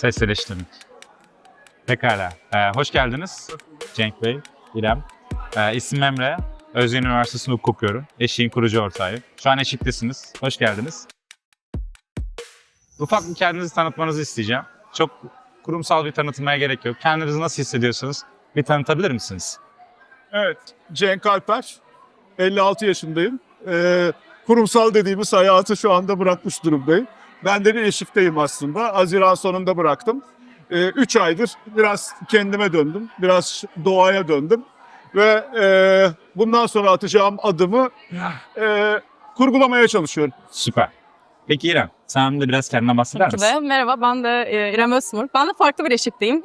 Sesleştirdik. Pekala. Ee, hoş geldiniz Cenk Bey, İrem. Ee, isim Emre. Özyeğin Üniversitesi'nde hukuk okuyorum. Eşiğin kurucu ortağıyım. Şu an eşiktesiniz. Hoş geldiniz. Ufak bir kendinizi tanıtmanızı isteyeceğim. Çok kurumsal bir tanıtmaya gerek yok. Kendinizi nasıl hissediyorsunuz? Bir tanıtabilir misiniz? Evet, Cenk Alper. 56 yaşındayım. Ee, kurumsal dediğimiz hayatı şu anda bırakmış durumdayım. Ben de bir eşikteyim aslında. Haziran sonunda bıraktım. 3 aydır biraz kendime döndüm. Biraz doğaya döndüm. Ve e, bundan sonra atacağım adımı e, kurgulamaya çalışıyorum. Süper. Peki İrem, sen de biraz kendinden bahseder Tabii misin? de. Merhaba ben de e, İrem Özmur. Ben de farklı bir eşikteyim.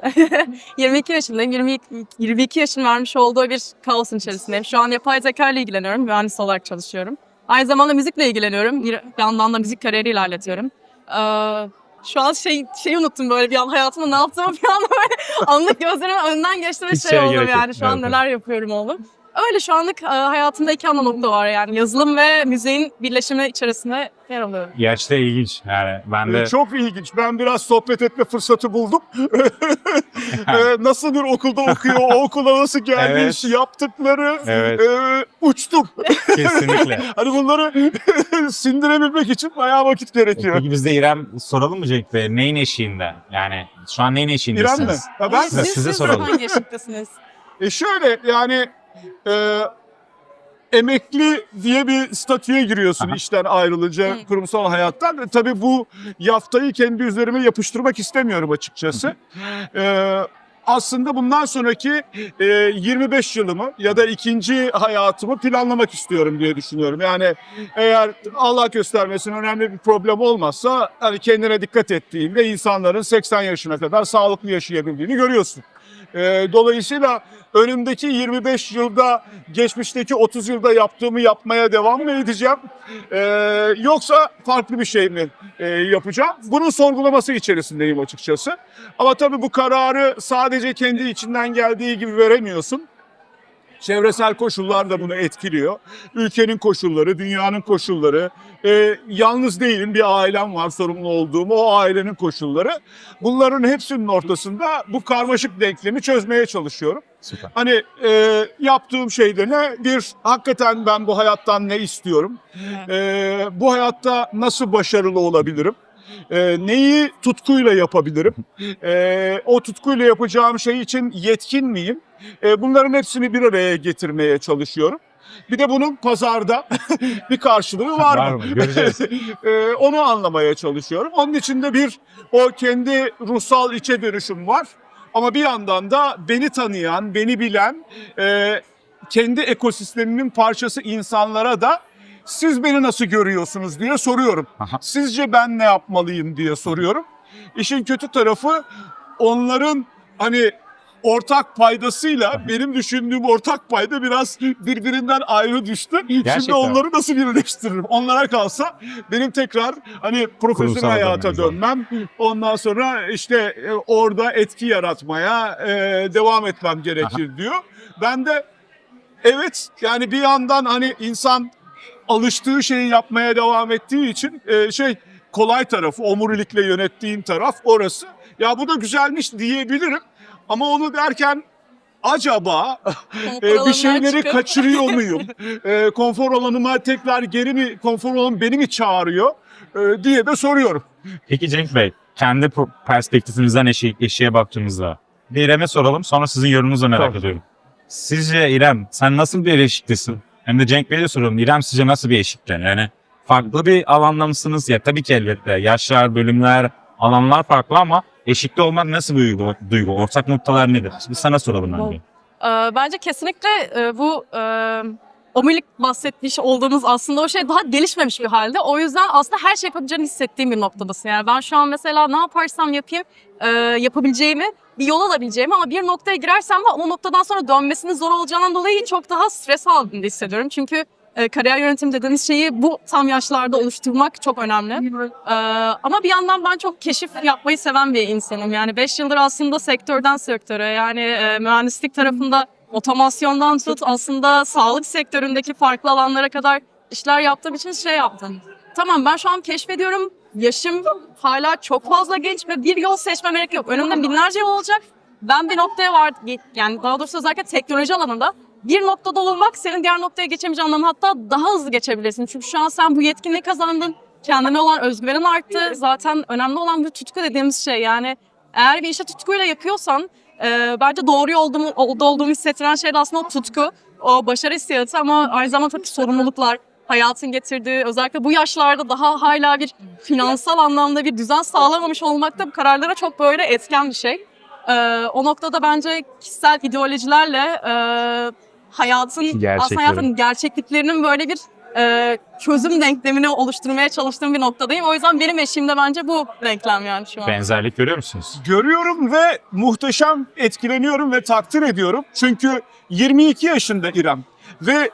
22 yaşındayım. 22, 22 yaşın vermiş olduğu bir kaosun içerisindeyim. Şu an yapay zeka ile ilgileniyorum. Mühendis olarak çalışıyorum. Aynı zamanda müzikle ilgileniyorum. Bir yandan da müzik kariyeri ilerletiyorum. Ee, şu an şey şeyi unuttum böyle bir an hayatımda ne yaptığımı bir anda böyle anlık gözlerimin önünden geçti ve Hiç şey oldum gerek yok. yani şu an Evet, evet. neler yapıyorum oldum. Öyle şu anlık e, hayatımda iki ana nokta var yani yazılım ve müziğin birleşimi içerisinde yer alıyorum. Gerçekten ilginç. Yani ben de Ee, Çok ilginç. Ben biraz sohbet etme fırsatı buldum. Ee, nasıl bir okulda okuyor, o okula nasıl gelmiş, Evet. yaptıkları, Evet. e, uçtum. kesinlikle. Hani bunları sindirebilmek için bayağı vakit gerekiyor. Peki biz de İrem soralım mı Cenk Bey? Neyin eşiğinde? Yani şu an neyin İrem mi? eşiğindesiniz? Ya ben Size- siz, size siz soralım. hangi eşiktesiniz? e şöyle yani e, emekli diye bir statüye giriyorsun Aha. işten ayrılınca Hı. kurumsal hayattan. E, tabii bu yaftayı kendi üzerime yapıştırmak istemiyorum açıkçası. E, aslında bundan sonraki e, 25 yılımı ya da ikinci hayatımı planlamak istiyorum diye düşünüyorum. Yani eğer Allah göstermesin önemli bir problem olmazsa hani kendine dikkat ettiğinde insanların 80 yaşına kadar sağlıklı yaşayabildiğini görüyorsun. E, dolayısıyla önümdeki 25 yılda geçmişteki 30 yılda yaptığımı yapmaya devam mı edeceğim? E, yoksa farklı bir şey mi e, yapacağım? Bunun sorgulaması içerisindeyim açıkçası. Ama tabii bu kararı sadece kendi içinden geldiği gibi veremiyorsun. Çevresel koşullar da bunu etkiliyor. Ülkenin koşulları, dünyanın koşulları, e, yalnız değilim bir ailem var sorumlu olduğum o ailenin koşulları. Bunların hepsinin ortasında bu karmaşık denklemi çözmeye çalışıyorum. Süper. Hani e, yaptığım şey de ne? Bir, hakikaten ben bu hayattan ne istiyorum? E, bu hayatta nasıl başarılı olabilirim? E, neyi tutkuyla yapabilirim? E, o tutkuyla yapacağım şey için yetkin miyim? E, bunların hepsini bir araya getirmeye çalışıyorum. Bir de bunun pazarda bir karşılığı var, Var mı? mı? Göreceğiz. E, onu anlamaya çalışıyorum. Onun içinde bir o kendi ruhsal içe dönüşüm var. Ama bir yandan da beni tanıyan, beni bilen, e, kendi ekosistemimin parçası insanlara da siz beni nasıl görüyorsunuz diye soruyorum. Aha. Sizce ben ne yapmalıyım diye soruyorum. İşin kötü tarafı onların hani ortak paydasıyla benim düşündüğüm ortak payda biraz birbirinden ayrı düştü. Şimdi Gerçekten. onları nasıl birleştiririm? Onlara kalsa benim tekrar hani profesyonel Kurumsal hayata dönmem. Ondan sonra işte e, orada etki yaratmaya e, devam etmem gerekir diyor. Ben de evet yani bir yandan hani insan alıştığı şeyi yapmaya devam ettiği için e, şey kolay tarafı, omurilikle yönettiğin taraf orası. Ya bu da güzelmiş diyebilirim. Ama onu derken acaba e, bir şeyleri çıkıp- kaçırıyor muyum? E, konfor alanıma tekrar geri mi, konfor alanım beni mi çağırıyor E, diye de soruyorum. Peki Cenk Bey, kendi perspektifinizden eşi, eşiğe baktığımızda bir İrem'e soralım sonra sizin yorumunuzu merak Tabii. ediyorum. Sizce İrem sen nasıl bir eşiktesin? Hem de Cenk Bey'e soruyorum. İrem sizce nasıl bir eşikte? Yani farklı bir alanda mısınız? Ya tabii ki elbette. Yaşlar, bölümler, alanlar farklı ama eşikte olmak nasıl bir duygu? duygu? Ortak noktalar nedir? Şimdi sana soralım önce. Ee, bence kesinlikle e, bu e, omurilik bahsetmiş olduğumuz aslında o şey daha gelişmemiş bir halde. O yüzden aslında her şey yapabileceğini hissettiğim bir noktadasın. Yani ben şu an mesela ne yaparsam yapayım e, yapabileceğimi, bir yol alabileceğimi ama bir noktaya girersem de o noktadan sonra dönmesinin zor olacağından dolayı çok daha stres halinde hissediyorum. Çünkü e, kariyer yönetimi dediğimiz şeyi bu tam yaşlarda oluşturmak çok önemli. Ee, ama bir yandan ben çok keşif yapmayı seven bir insanım. Yani 5 yıldır aslında sektörden sektöre yani e, mühendislik tarafında otomasyondan tut aslında sağlık sektöründeki farklı alanlara kadar işler yaptığım için şey yaptım. Tamam ben şu an keşfediyorum yaşım hala çok fazla genç ve bir yol seçmem gerek yok. Önümde binlerce yol olacak. Ben bir noktaya var, yani daha doğrusu özellikle teknoloji alanında bir noktada olmak senin diğer noktaya geçemeyeceğin anlamı hatta daha hızlı geçebilirsin. Çünkü şu an sen bu yetkinliği kazandın. Kendine olan özgüvenin arttı. Zaten önemli olan bir tutku dediğimiz şey. Yani eğer bir işi tutkuyla yapıyorsan e, bence doğru yolda yolda olduğumu hissettiren şey de aslında o tutku. O başarı hissiyatı ama aynı zamanda tabii sorumluluklar, hayatın getirdiği özellikle bu yaşlarda daha hala bir finansal anlamda bir düzen sağlamamış olmak da bu kararlara çok böyle etken bir şey. Ee, o noktada bence kişisel ideolojilerle e, hayatın aslında hayatın gerçekliklerinin böyle bir e, çözüm denklemini oluşturmaya çalıştığım bir noktadayım. O yüzden benim eşiğimde bence bu denklem yani şu an. Benzerlik görüyor musunuz? Görüyorum ve muhteşem etkileniyorum ve takdir ediyorum. Çünkü 22 yaşında İrem ve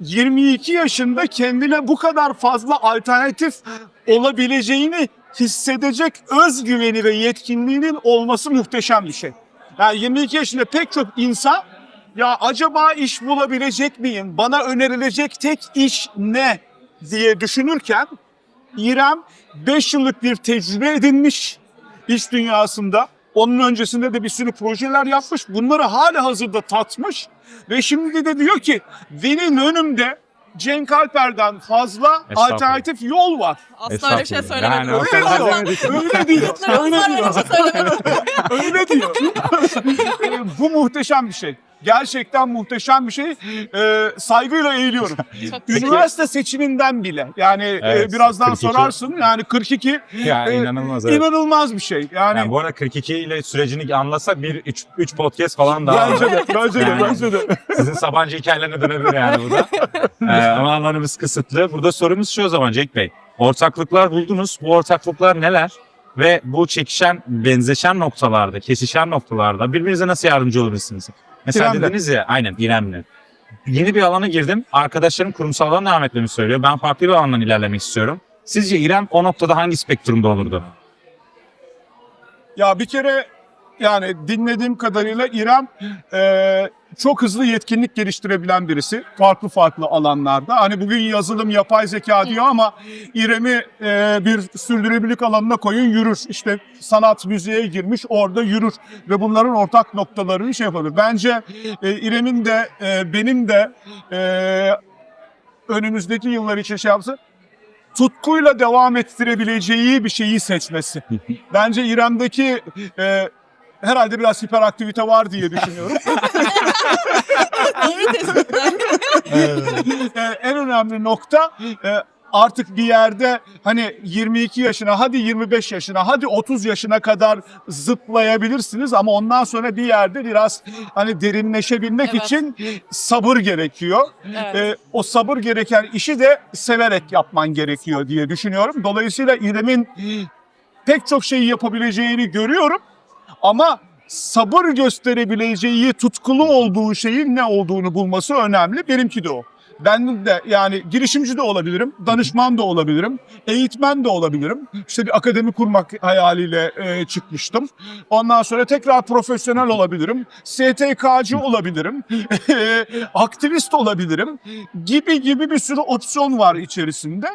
22 yaşında kendine bu kadar fazla alternatif olabileceğini hissedecek özgüveni ve yetkinliğinin olması muhteşem bir şey. Yani 22 yaşında pek çok insan ya acaba iş bulabilecek miyim? Bana önerilecek tek iş ne diye düşünürken İrem 5 yıllık bir tecrübe edinmiş iş dünyasında. Onun öncesinde de bir sürü projeler yapmış. Bunları hala hazırda tatmış. Ve şimdi de diyor ki benim önümde Cenk Alper'den fazla alternatif yol var. Asla öyle bir şey Estağfurullah. söylemedim. Yani Öyle diyor. Öyle diyor. Öyle Asla öyle diyor. şey. Öyle diyor. Bu muhteşem bir şey. Gerçekten muhteşem bir şey. Ee, saygıyla eğiliyorum. Üniversite seçiminden bile. Yani e, Evet, birazdan 42. sorarsın. Yani 42 Ya e, inanılmaz evet. inanılmaz bir şey. Yani, Yani bu arada 42 ile sürecini anlasak bir 3 3 podcast falan daha bence de, bence de, Yani. bence de. Sizin Sabancı hikayelerine dönebilir yani bu da. Ee, ama alanımız kısıtlı. Burada sorumuz şu o zaman Cenk Bey. Ortaklıklar buldunuz. Bu ortaklıklar neler? Ve bu çekişen, benzeşen noktalarda, kesişen noktalarda birbirinize nasıl yardımcı olabilirsiniz? Mesela İrem'le. dediniz ya, aynen İrem'le. Yeni bir alana girdim. Arkadaşlarım kurumsal alana devam etmemi söylüyor. Ben farklı bir alandan ilerlemek istiyorum. Sizce İrem o noktada hangi spektrumda olurdu? Ya bir kere yani dinlediğim kadarıyla İrem e, çok hızlı yetkinlik geliştirebilen birisi. Farklı farklı alanlarda. Hani bugün yazılım, yapay zeka diyor ama İrem'i e, bir sürdürülebilirlik alanına koyun yürür. İşte sanat müziğe girmiş orada yürür. Ve bunların ortak noktalarını şey yapabilir. Bence e, İrem'in de e, benim de e, önümüzdeki yıllar için şey yapsın tutkuyla devam ettirebileceği bir şeyi seçmesi. Bence İrem'deki e, herhalde biraz hiperaktivite var diye düşünüyorum. İyi tespitler. E, en önemli nokta e, artık bir yerde hani 22 yaşına, hadi 25 yaşına, hadi 30 yaşına kadar zıplayabilirsiniz ama ondan sonra bir yerde biraz hani derinleşebilmek Evet. için sabır gerekiyor. Evet. E, o sabır gereken işi de severek yapman gerekiyor diye düşünüyorum. Dolayısıyla İrem'in pek çok şeyi yapabileceğini görüyorum ama sabır gösterebileceği, tutkulu olduğu şeyin ne olduğunu bulması önemli. Benimki de o. Ben de yani girişimci de olabilirim, danışman da olabilirim, eğitmen de olabilirim. İşte bir akademi kurmak hayaliyle e, çıkmıştım. Ondan sonra tekrar profesyonel olabilirim, STK'cı olabilirim, aktivist olabilirim gibi gibi bir sürü opsiyon var içerisinde.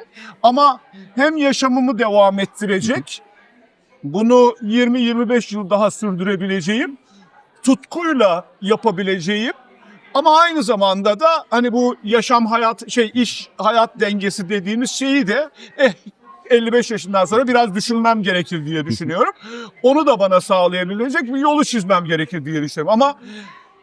Ama hem yaşamımı devam ettirecek, bunu 20-25 yıl daha sürdürebileceğim, tutkuyla yapabileceğim ama aynı zamanda da hani bu yaşam hayat şey iş hayat dengesi dediğimiz şeyi de eh 55 yaşından sonra biraz düşünmem gerekir diye düşünüyorum. Onu da bana sağlayabilecek bir yolu çizmem gerekir diye düşünüyorum. Ama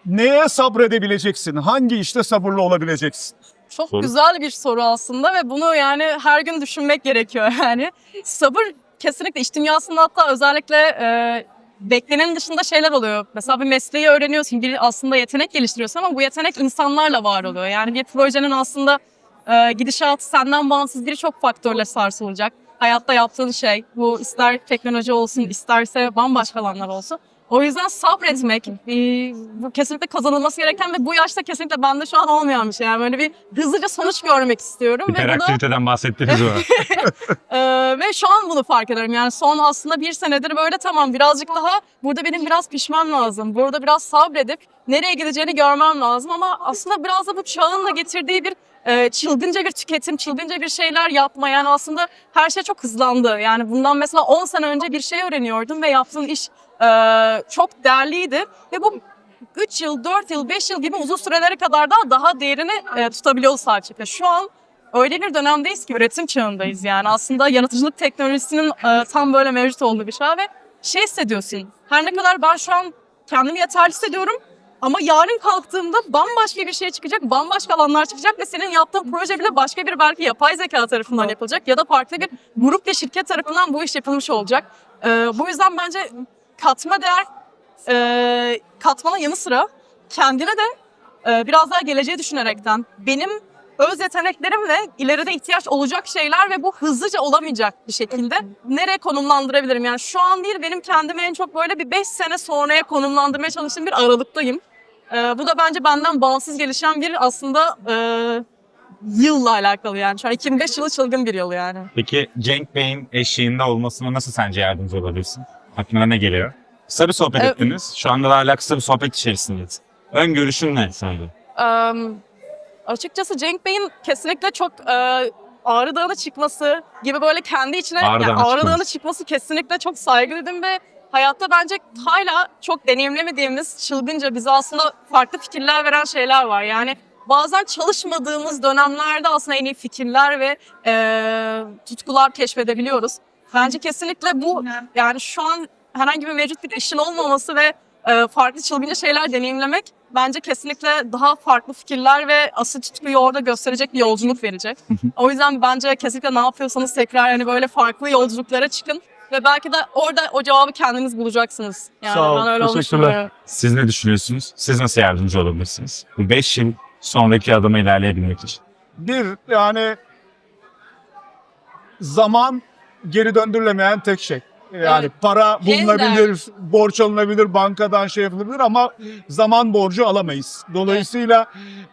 neye sabredebileceksin? Hangi işte sabırlı olabileceksin? Çok Soru. güzel bir soru aslında ve bunu yani her gün düşünmek gerekiyor yani. Sabır kesinlikle iş dünyasında hatta özellikle e, beklenenin dışında şeyler oluyor. Mesela bir mesleği öğreniyorsun, bir aslında yetenek geliştiriyorsun ama bu yetenek insanlarla var oluyor. Yani bir projenin aslında e, gidişatı senden bağımsız birçok faktörle sarsılacak. Hayatta yaptığın şey, bu ister teknoloji olsun, isterse bambaşka alanlar olsun. O yüzden sabretmek e, bu kesinlikle kazanılması gereken ve bu yaşta kesinlikle bende şu an olmayan bir şey. Yani böyle bir hızlıca sonuç görmek istiyorum ve bu da Hiperaktiviteden bahsettiniz o. ee, ve şu an bunu fark ediyorum. Yani son aslında bir senedir böyle tamam birazcık daha burada benim biraz pişmem lazım. Burada biraz sabredip nereye gideceğini görmem lazım ama aslında biraz da bu çağın da getirdiği bir e, çılgınca bir tüketim, çılgınca bir şeyler yapma. Yani aslında her şey çok hızlandı. Yani bundan mesela 10 sene önce bir şey öğreniyordum ve yaptığın iş e, çok değerliydi. Ve bu 3 yıl, 4 yıl, 5 yıl gibi uzun sürelere kadar da daha değerini e, tutabiliyoruz sadece. Şu an öyle bir dönemdeyiz ki üretim çağındayız yani. Aslında yaratıcılık teknolojisinin e, tam böyle mevcut olduğu bir çağ ve şey hissediyorsun. Her ne kadar ben şu an kendimi yeterli hissediyorum ama yarın kalktığımda bambaşka bir şey çıkacak, bambaşka alanlar çıkacak ve senin yaptığın proje bile başka bir belki yapay zeka tarafından yapılacak ya da farklı bir grup ve şirket tarafından bu iş yapılmış olacak. E, bu yüzden bence katma değer e, katmanın yanı sıra kendine de e, biraz daha geleceği düşünerekten benim öz yeteneklerimle ileride ihtiyaç olacak şeyler ve bu hızlıca olamayacak bir şekilde nereye konumlandırabilirim? Yani şu an değil benim kendimi en çok böyle bir 5 sene sonraya konumlandırmaya çalıştığım bir aralıktayım. E, bu da bence benden bağımsız gelişen bir aslında e, yılla alakalı yani. Şu an 2005 yılı çılgın bir yıl yani. Peki Cenk Bey'in eşliğinde olmasına nasıl sence yardımcı olabilirsin? Aklına ne geliyor? Kısa bir sohbet Evet. ettiniz. Şu anda da hala kısa bir sohbet içerisindeyiz. Ön görüşün ne sence? Eee, açıkçası Cenk Bey'in kesinlikle çok eee Ağrı Dağı'na çıkması gibi böyle kendi içine Ağrı yani Dağı'na Ağrı çıkması. Dağı'na çıkması kesinlikle çok saygı duydum ve hayatta bence hala çok deneyimlemediğimiz çılgınca bize aslında farklı fikirler veren şeyler var. Yani bazen çalışmadığımız dönemlerde aslında en iyi fikirler ve eee, tutkular keşfedebiliyoruz. Bence kesinlikle bu yani şu an herhangi bir mevcut bir işin olmaması ve e, farklı çılgınca şeyler deneyimlemek bence kesinlikle daha farklı fikirler ve asıl tutkuyu orada gösterecek bir yolculuk verecek. o yüzden bence kesinlikle ne yapıyorsanız tekrar yani böyle farklı yolculuklara çıkın ve belki de orada o cevabı kendiniz bulacaksınız. Yani Sağ ol, ben öyle olduğunu teşekkürler. düşünüyorum. Siz ne düşünüyorsunuz? Siz nasıl yardımcı olabilirsiniz? Bu 5 yıl sonraki adıma ilerleyebilmek için. Bir yani zaman geri döndürülemeyen tek şey. Yani Evet. para En bulunabilir, borç alınabilir, bankadan şey yapılabilir ama zaman borcu alamayız. Dolayısıyla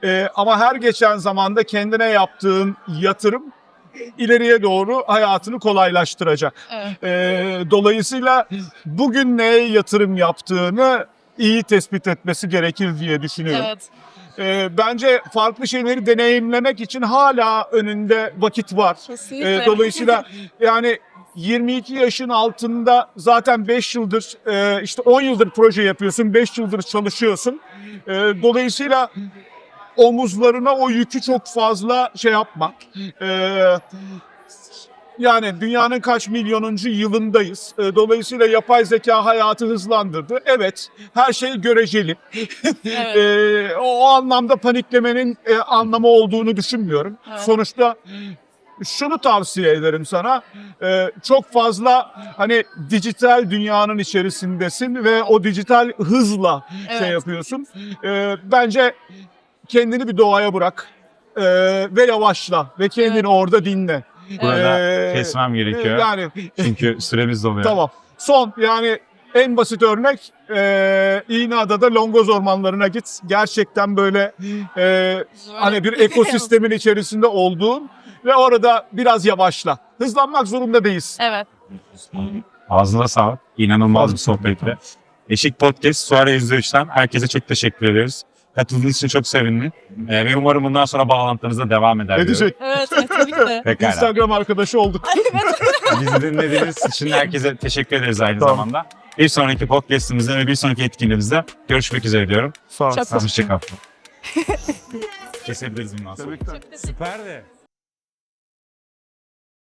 e, ama her geçen zamanda kendine yaptığın yatırım ileriye doğru hayatını kolaylaştıracak. Evet. E, dolayısıyla bugün neye yatırım yaptığını iyi tespit etmesi gerekir diye düşünüyorum. Evet. E, bence farklı şeyleri deneyimlemek için hala önünde vakit var. Kesinlikle. E, dolayısıyla yani 22 yaşın altında zaten 5 yıldır e, işte 10 yıldır proje yapıyorsun, 5 yıldır çalışıyorsun. Dolayısıyla omuzlarına o yükü çok fazla şey yapma. E, yani dünyanın kaç milyonuncu yılındayız. E, dolayısıyla yapay zeka hayatı hızlandırdı. Evet, her şey göreceli. Evet. E, o, anlamda paniklemenin e, anlamı olduğunu düşünmüyorum. Evet. Sonuçta şunu tavsiye ederim sana. e, çok fazla hani dijital dünyanın içerisindesin ve o dijital hızla şey Evet. yapıyorsun. E, bence kendini bir doğaya bırak e, ve yavaşla ve kendini Evet. orada dinle. Burada E, kesmem gerekiyor. Yani Çünkü süremiz doluyor. Tamam. Son yani en basit örnek e, İğneada'da Longoz ormanlarına git. Gerçekten böyle e, hani bir ekosistemin içerisinde olduğun ve orada biraz yavaşla. Hızlanmak zorunda değiliz. Evet. Ağzına sağlık. İnanılmaz bir sohbetti. Eşik Podcast Suare %3'ten herkese çok teşekkür ediyoruz. Katıldığınız için çok sevindim. Ee, ve umarım bundan sonra bağlantınız da devam eder. diyorum. Edecek. Evet, evet tabii ki de. Pekala. Instagram arkadaşı olduk. Bizi dinlediğiniz için herkese teşekkür ederiz aynı Tamam. zamanda. Bir sonraki podcastimizde ve bir sonraki etkinliğimizde görüşmek üzere diyorum. Sağ ol. Çok Hoşçakalın. Kesebiliriz bundan sonra. Tebrikler. Süperdi.